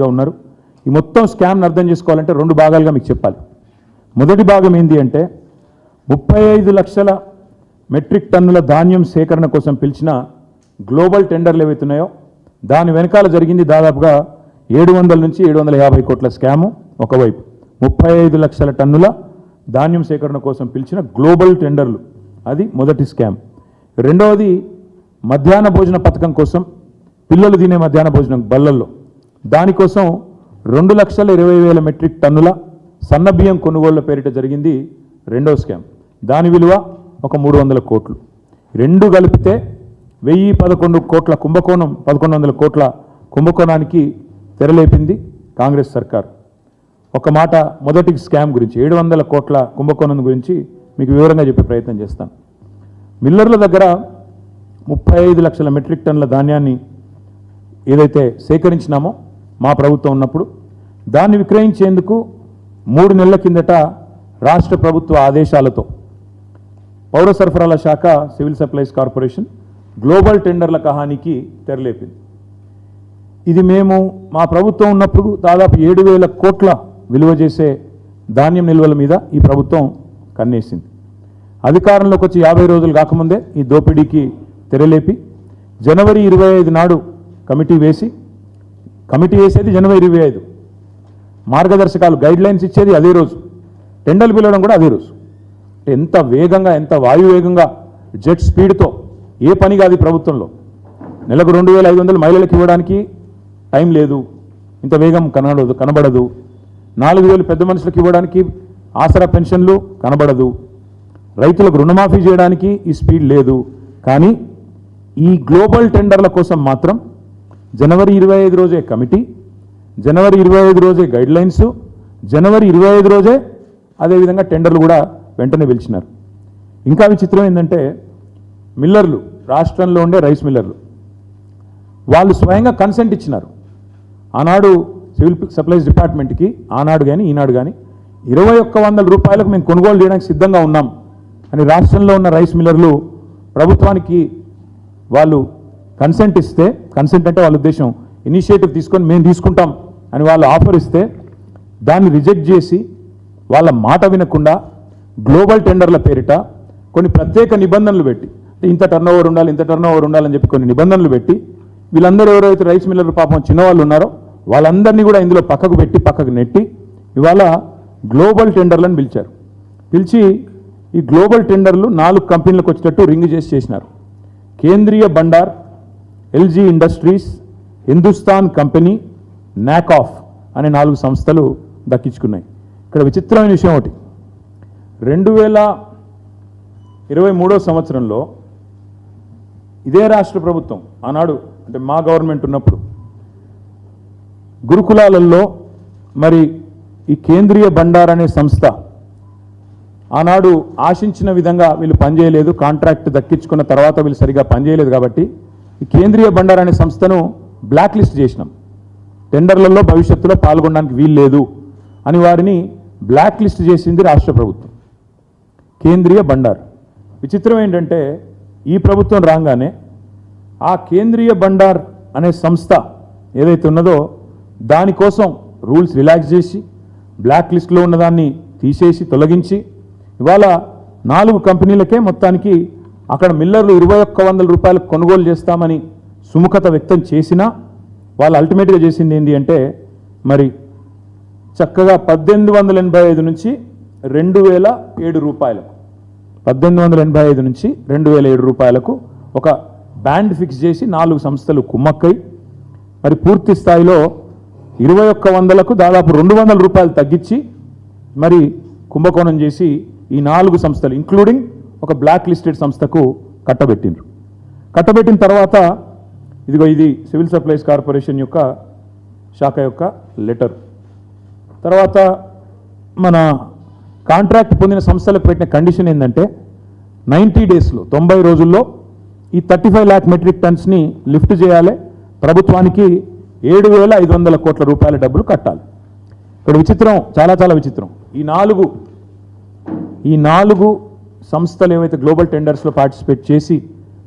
గా ఉన్నారు. ఈ మొత్తం స్కామ్ను అర్థం చేసుకోవాలంటే రెండు భాగాలుగా మీకు చెప్పాలి. మొదటి భాగం ఏంటి అంటే ముప్పై ఐదు లక్షల మెట్రిక్ టన్నుల ధాన్యం సేకరణ కోసం పిలిచిన గ్లోబల్ టెండర్లు ఏవైతున్నాయో దాని వెనకాల జరిగింది దాదాపుగా ఏడు వందల నుంచి ఏడు వందల యాభై కోట్ల స్కాము ఒకవైపు. ముప్పై ఐదు లక్షల టన్నుల ధాన్యం సేకరణ కోసం పిలిచిన గ్లోబల్ టెండర్లు. అది మొదటి స్కామ్. రెండవది మధ్యాహ్న భోజన పథకం కోసం పిల్లలు తినే మధ్యాహ్న భోజనం బల్లల్లో. దానికోసం రెండు లక్షల ఇరవై వేల మెట్రిక్ టన్నుల సన్న బియ్యం కొనుగోళ్ళ పేరిట జరిగింది రెండో స్కామ్. దాని విలువ ఒక మూడు వందల కోట్లు. రెండు కలిపితే వెయ్యి పదకొండు కోట్ల కుంభకోణం పదకొండు వందల కోట్ల కుంభకోణానికి తెరలేపింది కాంగ్రెస్ సర్కార్. ఒక మాట మొదటి స్కామ్ గురించి ఏడు వందల కోట్ల కుంభకోణం గురించి మీకు వివరంగా చెప్పే ప్రయత్నం చేస్తాను. మిల్లర్ల దగ్గర ముప్పై ఐదు లక్షల మెట్రిక్ టన్నుల ధాన్యాన్ని ఏదైతే సేకరించినామో మా ప్రభుత్వం ఉన్నప్పుడు దాన్ని విక్రయించేందుకు మూడు నెలల కిందట రాష్ట్ర ప్రభుత్వ ఆదేశాలతో పౌర సరఫరాల శాఖ సివిల్ సప్లైస్ కార్పొరేషన్ గ్లోబల్ టెండర్ల కహానికి తెరలేపింది. ఇది మేము మా ప్రభుత్వం ఉన్నప్పుడు దాదాపు ఏడు వేల కోట్ల విలువ చేసే ధాన్యం నిల్వల మీద ఈ ప్రభుత్వం కన్నేసింది. అధికారంలోకి వచ్చి యాభై రోజులు కాకముందే ఈ దోపిడీకి తెరలేపి జనవరి ఇరవై ఐదు నాడు కమిటీ వేసి కమిటీ వేసేది జనవరి ఇరవై ఐదు. మార్గదర్శకాలు గైడ్ లైన్స్ ఇచ్చేది అదే రోజు. టెండర్లు పిలవడం కూడా అదే రోజు. ఎంత వేగంగా ఎంత వాయువేగంగా జెట్ స్పీడ్తో ఏ పని కాదు ప్రభుత్వంలో. నెలకు రెండు వేల ఐదు వందలు మహిళలకు ఇవ్వడానికి టైం లేదు. ఇంత వేగం కనబడదు కనబడదు. నాలుగు వేలు పెద్ద మనుషులకు ఇవ్వడానికి ఆసరా పెన్షన్లు కనబడదు. రైతులకు రుణమాఫీ చేయడానికి ఈ స్పీడ్ లేదు. కానీ ఈ గ్లోబల్ టెండర్ల కోసం మాత్రం జనవరి ఇరవై ఐదు రోజే కమిటీ జనవరి ఇరవై ఐదు రోజే గైడ్ లైన్స్ జనవరి ఇరవై ఐదు రోజే అదేవిధంగా టెండర్లు కూడా వెంటనే పిలిచినారు. ఇంకా విచిత్రం ఏంటంటే మిల్లర్లు రాష్ట్రంలో ఉండే రైస్ మిల్లర్లు వాళ్ళు స్వయంగా కన్సెంట్ ఇచ్చినారు. ఆనాడు సివిల్ సప్లైస్ డిపార్ట్మెంట్కి ఆనాడు కానీ ఈనాడు కానీ ఇరవై ఒక్క వందల రూపాయలకు మేము కొనుగోలు చేయడానికి సిద్ధంగా ఉన్నాం అని రాష్ట్రంలో ఉన్న రైస్ మిల్లర్లు ప్రభుత్వానికి వాళ్ళు కన్సెంట్ ఇస్తే కన్సెంట్ అంటే వాళ్ళ ఉద్దేశం ఇనిషియేటివ్ తీసుకొని మేము తీసుకుంటాం అని వాళ్ళు ఆఫర్ ఇస్తే దాన్ని రిజెక్ట్ చేసి వాళ్ళ మాట వినకుండా గ్లోబల్ టెండర్ల పేరిట కొన్ని ప్రత్యేక నిబంధనలు పెట్టి ఇంత టర్న్ ఓవర్ ఉండాలి ఇంత టర్న్ ఓవర్ ఉండాలని చెప్పి కొన్ని నిబంధనలు పెట్టి వీళ్ళందరూ ఎవరైతే రైస్ మిల్లర్ పాపం చిన్నవాళ్ళు ఉన్నారో వాళ్ళందరినీ కూడా ఇందులో పక్కకు పెట్టి పక్కకు నెట్టి ఇవాళ గ్లోబల్ టెండర్లను పిలిచారు. పిలిచి ఈ గ్లోబల్ టెండర్లు నాలుగు కంపెనీలకు వచ్చేటట్టు రింగ్ చేసి చేసినారు. Kendriya Bhandar LG industries Hindustan company NACOF అనే నాలుగు సంస్థలు దక్కించుకున్నాయి. ఇక్కడ విచిత్రమైన విషయం ఒకటి. రెండు వేల ఇరవై మూడో సంవత్సరంలో ఇదే రాష్ట్ర ప్రభుత్వం ఆనాడు అంటే మా గవర్నమెంట్ ఉన్నప్పుడు గురుకులాలలో మరి ఈ కేంద్రీయ బండార్ అనే సంస్థ ఆనాడు ఆశించిన విధంగా వీళ్ళు పనిచేయలేదు కాంట్రాక్ట్ దక్కించుకున్న తర్వాత వీళ్ళు సరిగా పనిచేయలేదు కాబట్టి ఈ కేంద్రీయ బండార్ అనే సంస్థను బ్లాక్ లిస్ట్ చేసినాం. టెండర్లలో భవిష్యత్తులో పాల్గొనడానికి వీలు లేదు అని వారిని బ్లాక్ లిస్ట్ చేసింది రాష్ట్ర ప్రభుత్వం. కేంద్రీయ బండార్. విచిత్రం ఏంటంటే ఈ ప్రభుత్వం రాగానే ఆ కేంద్రీయ బండార్ అనే సంస్థ ఏదైతే ఉన్నదో దానికోసం రూల్స్ రిలాక్స్ చేసి బ్లాక్ లిస్ట్లో ఉన్నదాన్ని తీసేసి తొలగించి ఇవాళ నాలుగు కంపెనీలకే మొత్తానికి అక్కడ మిల్లర్లు ఇరవై ఒక్క వందల రూపాయలు కొనుగోలు చేస్తామని సుముఖత వ్యక్తం చేసినా వాళ్ళు అల్టిమేట్గా చేసింది ఏంటి అంటే మరి చక్కగా పద్దెనిమిది వందల ఎనభై ఐదు నుంచి రెండు వేల ఏడు రూపాయలకు పద్దెనిమిది వందల ఎనభై ఐదు నుంచి రెండు వేల ఏడు రూపాయలకు ఒక బ్యాండ్ ఫిక్స్ చేసి నాలుగు సంస్థలు కుమ్మక్కై మరి పూర్తి స్థాయిలో ఇరవై ఒక్క వందలకు దాదాపు రెండు వందల రూపాయలు తగ్గించి మరి కుంభకోణం చేసి ఈ నాలుగు సంస్థలు ఇంక్లూడింగ్ ఒక బ్లాక్ లిస్టెడ్ సంస్థకు కట్టబెట్టిండ్రు. కట్టబెట్టిన తర్వాత ఇదిగో ఇది సివిల్ సప్లైస్ కార్పొరేషన్ యొక్క శాఖ యొక్క లెటర్. తర్వాత మన కాంట్రాక్ట్ పొందిన సంస్థలకు పెట్టిన కండిషన్ ఏంటంటే నైంటీ డేస్లో తొంభై రోజుల్లో ఈ థర్టీ ఫైవ్ ల్యాక్ మెట్రిక్ టన్స్ని లిఫ్ట్ చేయాలి. ప్రభుత్వానికి ఏడు వేల ఐదు వందల కోట్ల రూపాయల డబ్బులు కట్టాలి. ఇక్కడ విచిత్రం చాలా చాలా విచిత్రం. ఈ నాలుగు ఈ నాలుగు సంస్థలు ఏవైతే గ్లోబల్ టెండర్స్లో పార్టిసిపేట్ చేసి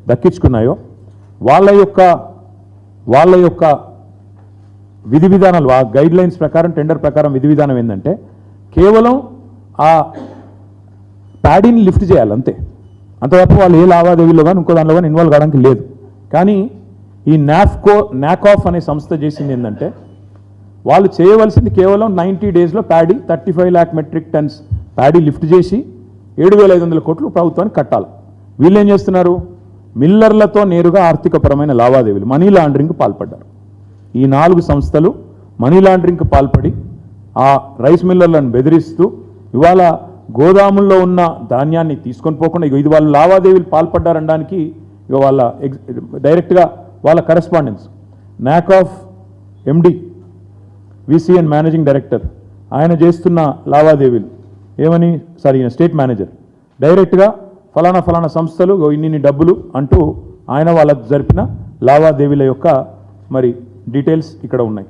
దక్కించుకున్నాయో వాళ్ళ యొక్క వాళ్ళ యొక్క విధి విధానాలు ఆ గైడ్ లైన్స్ ప్రకారం టెండర్ ప్రకారం విధి విధానం ఏంటంటే కేవలం ఆ ప్యాడీని లిఫ్ట్ చేయాలి అంతే. అంత తప్ప వాళ్ళు ఏ లావాదేవీలో కానీ ఇంకో దానిలో కానీ ఇన్వాల్వ్ కావడానికి లేదు. కానీ ఈ నాఫ్కో నాకాఫ్ అనే సంస్థ చేసింది ఏంటంటే వాళ్ళు చేయవలసింది కేవలం నైంటీ డేస్లో paddy thirty five lakh metric tons paddy lift చేసి ఏడు వేల ఐదు వందల కోట్లు ప్రభుత్వానికి కట్టాలి. వీళ్ళు ఏం చేస్తున్నారు? మిల్లర్లతో నేరుగా ఆర్థికపరమైన లావాదేవీలు మనీ లాండరింగ్ పాల్పడ్డారు. ఈ నాలుగు సంస్థలు మనీ లాండరింగ్కి పాల్పడి ఆ రైస్ మిల్లర్లను బెదిరిస్తూ ఇవాళ గోదాముల్లో ఉన్న ధాన్యాన్ని తీసుకొని పోకుండా ఇగో ఇది వాళ్ళు లావాదేవీలు పాల్పడ్డారనడానికి ఇక వాళ్ళ ఎగ్ డైరెక్ట్గా వాళ్ళ correspondence NACOF MD VCN managing director ఆయన చేస్తున్న లావాదేవీలు ఏమని? సారీ ఈయన స్టేట్ మేనేజర్. డైరెక్ట్గా ఫలానా ఫలానా సంస్థలు ఇన్ని ఇన్ని డబ్బులు అంటూ ఆయన వాళ్ళకు జరిపిన లావాదేవీల యొక్క మరి డీటెయిల్స్ ఇక్కడ ఉన్నాయి.